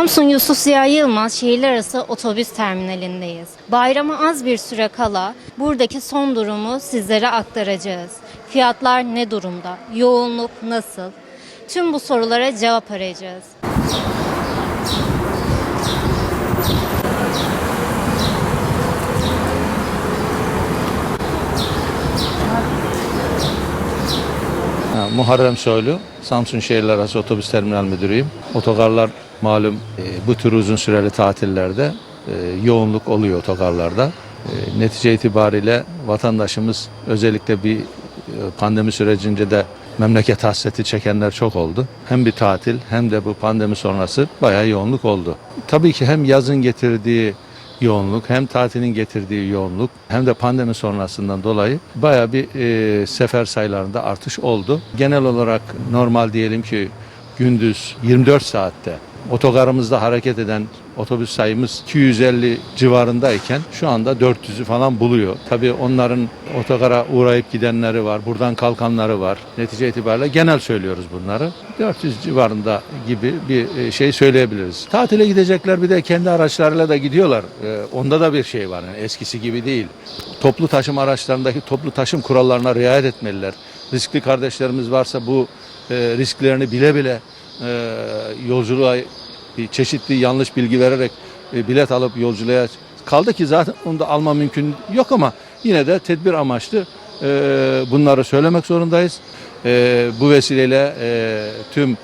Samsun Yusuf Ziya Yılmaz şehirler arası otobüs terminalindeyiz. Bayrama az bir süre kala buradaki son durumu sizlere aktaracağız. Fiyatlar ne durumda? Yoğunluk nasıl? Tüm bu sorulara cevap arayacağız. Ha, Muharrem Soylu, Samsun Şehirler Arası Otobüs Terminal Müdürüyüm. Otogarlar malum e, bu tür uzun süreli tatillerde e, yoğunluk oluyor otogarlarda. E, netice itibariyle vatandaşımız özellikle bir e, pandemi sürecinde de memleket hasreti çekenler çok oldu. Hem bir tatil hem de bu pandemi sonrası bayağı yoğunluk oldu. Tabii ki hem yazın getirdiği yoğunluk hem tatilin getirdiği yoğunluk hem de pandemi sonrasından dolayı baya bir e, sefer sayılarında artış oldu. Genel olarak normal diyelim ki gündüz 24 saatte otogarımızda hareket eden otobüs sayımız 250 civarındayken şu anda 400'ü falan buluyor. Tabii onların otogara uğrayıp gidenleri var, buradan kalkanları var. Netice itibariyle genel söylüyoruz bunları. 400 civarında gibi bir e, şey söyleyebiliriz. Tatile gidecekler bir de kendi araçlarıyla da gidiyorlar. E, Onda da bir şey var. Yani eskisi gibi değil. Toplu taşıma araçlarındaki toplu taşım kurallarına riayet etmeliler. Riskli kardeşlerimiz varsa bu e, risklerini bile bile e, yolculuğa çeşitli yanlış bilgi vererek e, bilet alıp yolculuğa kaldı ki zaten onu da alma mümkün yok ama yine de tedbir amaçlı e, bunları söylemek zorundayız. E, bu vesileyle e, tüm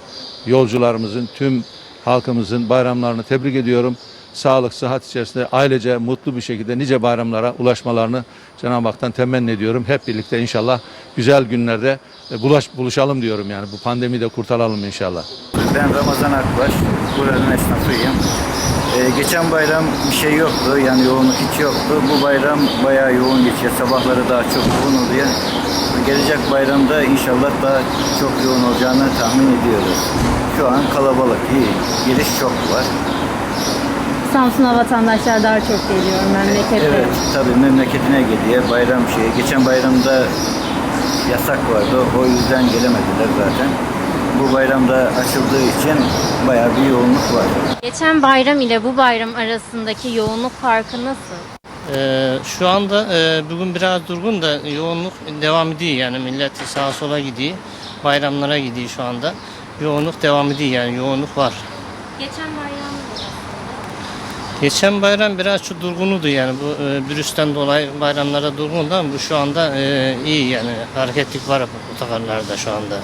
yolcularımızın, tüm halkımızın bayramlarını tebrik ediyorum. Sağlık, sıhhat içerisinde ailece mutlu bir şekilde nice bayramlara ulaşmalarını Cenab-ı Hak'tan temenni ediyorum. Hep birlikte inşallah güzel günlerde e, bulaş, buluşalım diyorum yani. Bu pandemiyi de kurtaralım inşallah. Ben Ramazan Akbaş, buranın esnafıyım. Ee, geçen bayram bir şey yoktu, yani yoğunluk hiç yoktu. Bu bayram bayağı yoğun geçiyor, sabahları daha çok yoğun oluyor. Gelecek bayramda inşallah daha çok yoğun olacağını tahmin ediyoruz. Şu an kalabalık, iyi, giriş çok var. Samsun'a vatandaşlar daha çok geliyor memlekette. Evet, tabii memleketine geliyor, bayram şeyi. Geçen bayramda yasak vardı, o yüzden gelemediler zaten. Bu bayramda açıldığı için bayağı bir yoğunluk var. Geçen bayram ile bu bayram arasındaki yoğunluk farkı nasıl? Ee, şu anda e, bugün biraz durgun da yoğunluk devam ediyor yani millet sağa sola gidiyor. Bayramlara gidiyor şu anda. Yoğunluk devam ediyor yani yoğunluk var. Geçen bayram Geçen bayram biraz şu durgunuydu yani bu e, virüsten dolayı bayramlara durgundu ama bu şu anda e, iyi yani hareketlik var otogarlarda şu anda.